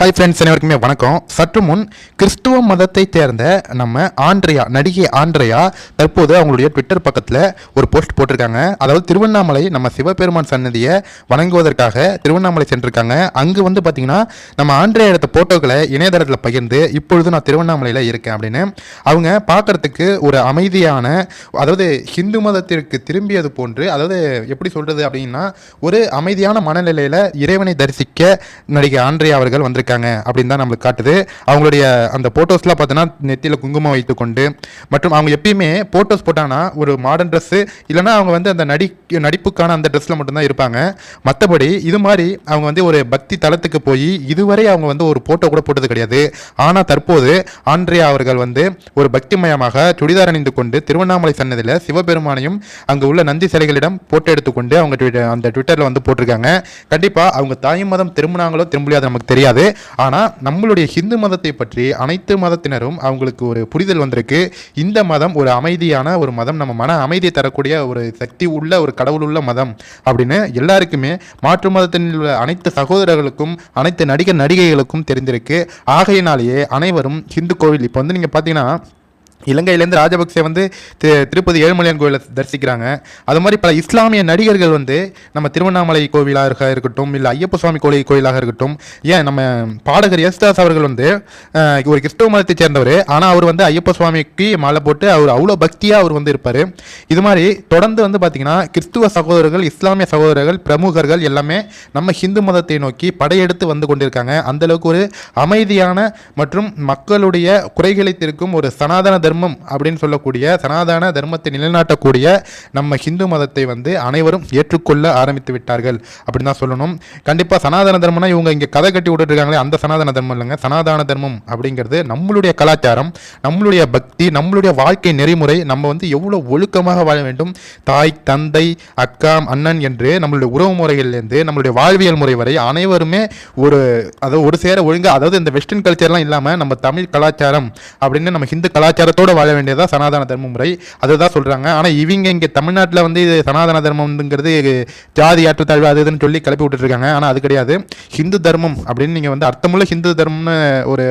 Hi friends அனைவருக்குமே வணக்கம். சற்று முன் கிறிஸ்துவ மதத்தை சேர்ந்த நம்ம ஆண்ட்ரையா நடிகை ஆண்ட்ரையா தற்போது அவங்களுடைய ட்விட்டர் பக்கத்தில் ஒரு போஸ்ட் போட்டிருக்காங்க. அதாவது திருவண்ணாமலை நம்ம சிவபெருமான் சன்னதியை வணங்குவதற்காக திருவண்ணாமலை சென்றிருக்காங்க. அங்கு வந்து பார்த்தீங்கன்னா நம்ம ஆண்ட்ரையா எடுத்த போட்டோக்களை இணையதளத்தில் பகிர்ந்து இப்பொழுது நான் திருவண்ணாமலையில் இருக்கேன் அப்படின்னு அவங்க பார்க்கறதுக்கு ஒரு அமைதியான அதாவது ஹிந்து மதத்திற்கு திரும்பியது போன்று அதாவது எப்படி சொல்கிறது அப்படின்னா ஒரு அமைதியான மனநிலையில் இறைவனை தரிசிக்க நடிகை ஆண்ட்ரியா அவர்கள் வந்திருக்காங்க. இருக்காங்க அப்படின்னு தான் நம்மளுக்கு காட்டுது. அவங்களுடைய அந்த ஃபோட்டோஸ்லாம் பார்த்தோன்னா நெத்தியில் குங்குமம் வைத்துக்கொண்டு மற்றும் அவங்க எப்பயுமே ஃபோட்டோஸ் போட்டாங்கன்னா ஒரு மாடர்ன் ட்ரெஸ்ஸு இல்லைன்னா அவங்க வந்து அந்த நடி நடிப்புக்கான அந்த ட்ரெஸ்ஸில் மட்டும்தான் இருப்பாங்க. மற்றபடி இது மாதிரி அவங்க வந்து ஒரு பக்தி தலத்துக்கு போய் இதுவரை அவங்க வந்து ஒரு ஃபோட்டோ கூட போட்டது கிடையாது. ஆனால் தற்போது ஆண்ட்ரியா அவர்கள் வந்து ஒரு பக்திமயமாக சுடிதார் அணிந்து கொண்டு திருவண்ணாமலை சன்னதியில் சிவபெருமானையும் அங்கே உள்ள நந்தி சிலைகளிடம் போட்டோ எடுத்துக்கொண்டு அவங்க ட்விட்டர் அந்த ட்விட்டரில் வந்து போட்டிருக்காங்க. கண்டிப்பாக அவங்க தாய் மதம் திரும்பினாங்களோ திரும்பலையோ நமக்கு தெரியாது. ஆனால் நம்மளுடைய ஹிந்து மதத்தை பற்றி அனைத்து மதத்தினரும் அவங்களுக்கு ஒரு புரிதல் வந்திருக்கு. இந்த மதம் ஒரு அமைதியான ஒரு மதம் நம்ம மன அமைதியை தரக்கூடிய ஒரு சக்தி உள்ள ஒரு கடவுள் உள்ள மதம் அப்படின்னு எல்லாருக்குமே மாற்று மதத்தில் உள்ள அனைத்து சகோதரர்களுக்கும் அனைத்து நடிகர் நடிகைகளுக்கும் தெரிந்திருக்கு. ஆகையினாலேயே அனைவரும் ஹிந்து கோவில். இப்போ வந்து நீங்கள் பார்த்தீங்கன்னா இலங்கையிலேருந்து ராஜபக்சே வந்து தி- திருப்பதி ஏழுமலையான் கோவிலை தரிசிக்கிறாங்க. அது மாதிரி பல இஸ்லாமிய நடிகர்கள் வந்து நம்ம திருவண்ணாமலை கோவிலாக இருக்கட்டும் இல்லை ஐயப்ப சுவாமி கோவில் கோயிலாக இருக்கட்டும் ஏன் நம்ம பாடகர் யஸ்தாஸ் அவர்கள் வந்து ஒரு கிறிஸ்தவ மதத்தை சேர்ந்தவர். ஆனால் அவர் வந்து ஐயப்ப சுவாமிக்கு மாலை போட்டு அவர் அவ்வளோ பக்தியாக அவர் வந்து இருப்பார். இது மாதிரி தொடர்ந்து வந்து பார்த்திங்கன்னா கிறிஸ்துவ சகோதரர்கள் இஸ்லாமிய சகோதரர்கள் பிரமுகர்கள் எல்லாமே நம்ம ஹிந்து மதத்தை நோக்கி படையெடுத்து வந்து கொண்டிருக்காங்க. அந்த அளவுக்கு ஒரு அமைதியான மற்றும் மக்களுடைய குறைகளை தீர்க்கும் ஒரு சனாதன தர்மம் அப்படின்னு சொல்லக்கூடிய சனாதன தர்மத்தை நிலைநாட்டக்கூடிய நம்ம ஹிந்து மதத்தை வந்து அனைவரும் ஏற்றுக்கொள்ள ஆரம்பித்து விட்டார்கள் அப்படின்னு தான் சொல்லணும். கண்டிப்பாக சனாதன தர்மம்னா இவங்க இங்கே கதை கட்டி விட்டுட்டு இருக்காங்களே அந்த சனாதன தர்மம் இல்லைங்க. சனாதன தர்மம் அப்படிங்கிறது நம்மளுடைய கலாச்சாரம் நம்மளுடைய பக்தி நம்மளுடைய வாழ்க்கை நெறிமுறை நம்ம வந்து எவ்வளோ ஒழுக்கமாக வாழ வேண்டும். தாய் தந்தை அக்கா அண்ணன் என்று நம்மளுடைய உறவு முறையிலேருந்து நம்மளுடைய வாழ்வியல் முறை வரை அனைவருமே ஒரு அதாவது ஒரு சேர ஒழுங்காக அதாவது இந்த வெஸ்டர்ன் கல்ச்சர்லாம் இல்லாமல் நம்ம தமிழ் கலாச்சாரம் அப்படின்னு நம்ம ஹிந்து கலாச்சாரத்தை மதத்தோடு வாழ வேண்டியதா சனாதன தர்ம முறை. அதுதான் சொல்கிறாங்க ஆனால் இவங்க இங்கே தமிழ்நாட்டில் வந்து இது சனாதன தர்மம்ங்கிறது ஜாதி ஏற்றத்தாழ்வு அது இதுன்னு சொல்லி கிளப்பி விட்டுருக்காங்க ஆனால் அது கிடையாது. ஹிந்து தர்மம் அப்படின்னு நீங்கள் வந்து அர்த்தமுள்ள ஹிந்து தர்மம்னு ஒரு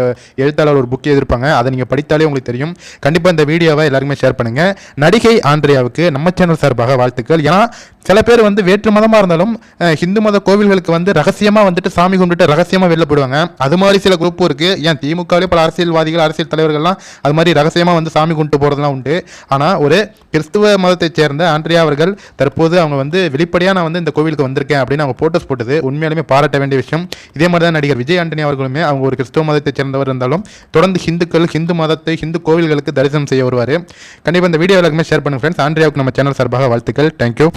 எழுத்தாளர் ஒரு புக் எதிர்ப்பாங்க அதை நீங்கள் படித்தாலே உங்களுக்கு தெரியும். கண்டிப்பாக இந்த வீடியோவை எல்லாருக்குமே ஷேர் பண்ணுங்கள் நடிகை ஆண்ட்ரியாவுக்கு நம்ம சேனல் சார்பாக வாழ்த்துக்கள். ஏன்னா சில பேர் வந்து வேற்று மதமாக இருந்தாலும் ஹிந்து மத கோவில்களுக்கு வந்து ரகசியமாக வந்துட்டு சாமி கும்பிட்டு ரகசியமாக வெளில போடுவாங்க அது மாதிரி சில குரூப்பும் இருக்குது ஏன் திமுகவிலே பல அரசியல்வாதிகள் அரசியல் தலைவர்கள்லாம் அது மாதிரி ரகசியமாக வந்து சாமி கும்பிட்டு போகிறதுலாம் உண்டு. ஆனால் ஒரு கிறிஸ்துவ மதத்தைச் சேர்ந்த ஆண்ட்ரியா அவர்கள் தற்போது அவங்க வந்து வெளிப்படையாக நான் வந்து இந்த கோவிலுக்கு வந்திருக்கேன் அப்படின்னு அவங்க ஃபோட்டோஸ் போட்டது உண்மையாலுமே பாராட்ட வேண்டிய விஷயம். இதே மாதிரி தான் நடிகர் விஜய் ஆண்டனி அவர்களுமே அவங்க ஒரு கிறிஸ்துவ மதத்தைச் சேர்ந்தவர் இருந்தாலும் தொடர்ந்து ஹிந்துக்கள் ஹிந்து மதத்தை ஹிந்து கோவில்களுக்கு தரிசனம் செய்ய வருவார். கண்டிப்பாக இந்த வீடியோ எல்லாருக்குமே ஷேர் பண்ணுங்க ஃப்ரெண்ட்ஸ் ஆண்ட்ரியாவுக்கு நம்ம சேனல் சார்பாக வாழ்த்துக்கள். தேங்க்யூ